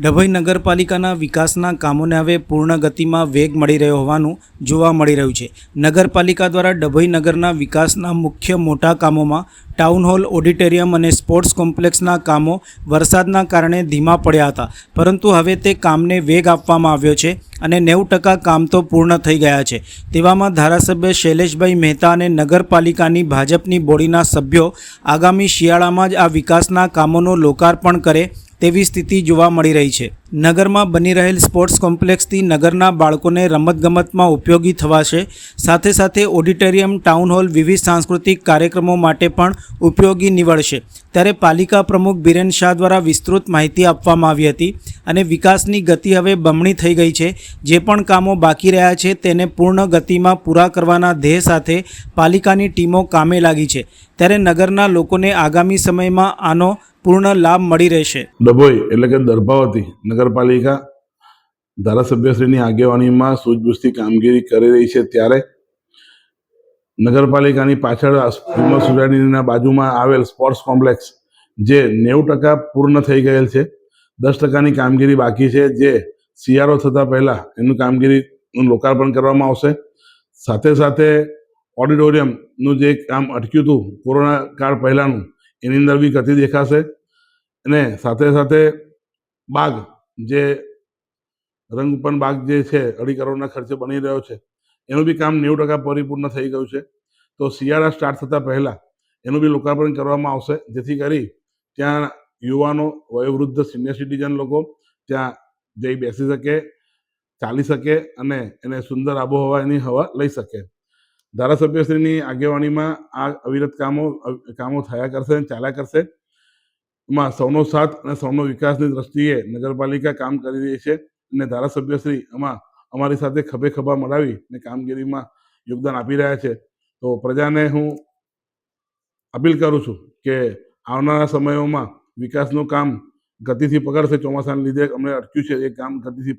ડભોઈ નગરપાલિકાના વિકાસના કામોને હવે પૂર્ણ ગતિમાં વેગ મળી રહ્યો હોવાનું જોવા મળી રહ્યું છે. નગરપાલિકા દ્વારા ડભોઈ નગરના વિકાસના મુખ્ય મોટા કામોમાં ટાઉન હોલ, ઓડિટોરિયમ અને સ્પોર્ટ્સ કોમ્પ્લેક્સના કામો વરસાદના કારણે ધીમા પડ્યા હતા. પરંતુ હવે તે કામને વેગ આપવામાં આવ્યો છે. અને નેવું ટકા કામ તો પૂર્ણ થઈ ગયા છે. તેવામાં ધારાસભ્ય શૈલેષભાઈ મહેતા અને નગરપાલિકાની ભાજપની બોડીના સભ્યો આગામી શિયાળામાં જ આ વિકાસના કામોનું લોકાર્પણ કરે તેવી સ્થિતિ જોવા મળી રહી છે. નગરમાં બની રહેલ સ્પોર્ટ્સ કોમ્પ્લેક્સથી નગરના બાળકોને રમતગમતમાં ઉપયોગી થવાશે. સાથે સાથે ઓડિટોરિયમ, ટાઉન હોલ, વિવિધ સાંસ્કૃતિક કાર્યક્રમો માટે પણ ઉપયોગી નીવડશે. ત્યારે પાલિકા પ્રમુખ બિરેન શાહ દ્વારા વિસ્તૃત માહિતી આપવામાં આવી હતી અને વિકાસની ગતિ હવે બમણી થઈ ગઈ છે. જે પણ કામો બાકી રહ્યા છે તેને પૂર્ણ ગતિમાં પૂરા કરવાના ધ્યેય સાથે પાલિકાની ટીમો કામે લાગી છે. ત્યારે નગરના લોકોને આગામી સમયમાં આનો પૂર્ણ લાભ મળી રહેશે. ડભોઈ એટલે કે દર્ભાવતી નગરપાલિકા ધારાસભ્યશ્રીની આગેવાનીમાં સૂઝબૂછથી કામગીરી કરી રહી છે ત્યારે નગરપાલિકાની પાછળ ફિલ્મ સોસાયટીના બાજુમાં આવેલ સ્પોર્ટ્સ કોમ્પ્લેક્સ જે નેવું ટકા પૂર્ણ થઈ ગયેલ છે. દસ ટકાની કામગીરી બાકી છે જે શિયાળો થતાં પહેલાં એનું કામગીરીનું લોકાર્પણ કરવામાં આવશે. સાથે સાથે ઓડિટોરિયમનું જે કામ અટક્યું હતું કોરોના કાળ પહેલાંનું એની અંદર બી ગતિ દેખાશે. અને સાથે સાથે બાગ જે રંગપન બાગ જે છે અઢી કરોડના ખર્ચે બની રહ્યો છે, એનું બી કામ નેવું ટકા પરિપૂર્ણ થઈ ગયું છે. તો શિયાળા સ્ટાર્ટ થતાં પહેલાં એનું બી લોકાર્પણ કરવામાં આવશે, જેથી કરી ત્યાં યુવાનો, વયોવૃદ્ધ સિનિયર સિટીઝન લોકો ત્યાં જઈ બેસી શકે, ચાલી શકે અને એને સુંદર આબોહવા એની હવા લઈ શકે. ધારાસભ્યશ્રીની આગેવાનીમાં આ અવિરત કામો કામો થયા કરશે અને ચાલ્યા કરશે. એમાં સૌનો સાથ અને સૌનો વિકાસની દ્રષ્ટિએ નગરપાલિકા કામ કરી રહી છે અને ધારાસભ્યશ્રી આમાં અમારી સાથે ખભે ખભા મળાવી અને કામગીરીમાં યોગદાન આપી રહ્યા છે. તો પ્રજાને હું અપીલ કરું છું કે આવનારા સમયોમાં વિકાસનું કામ ગતિથી પકડશે. ચોમાસાને લીધે અમને અટક્યું છે એ કામ ગતિથી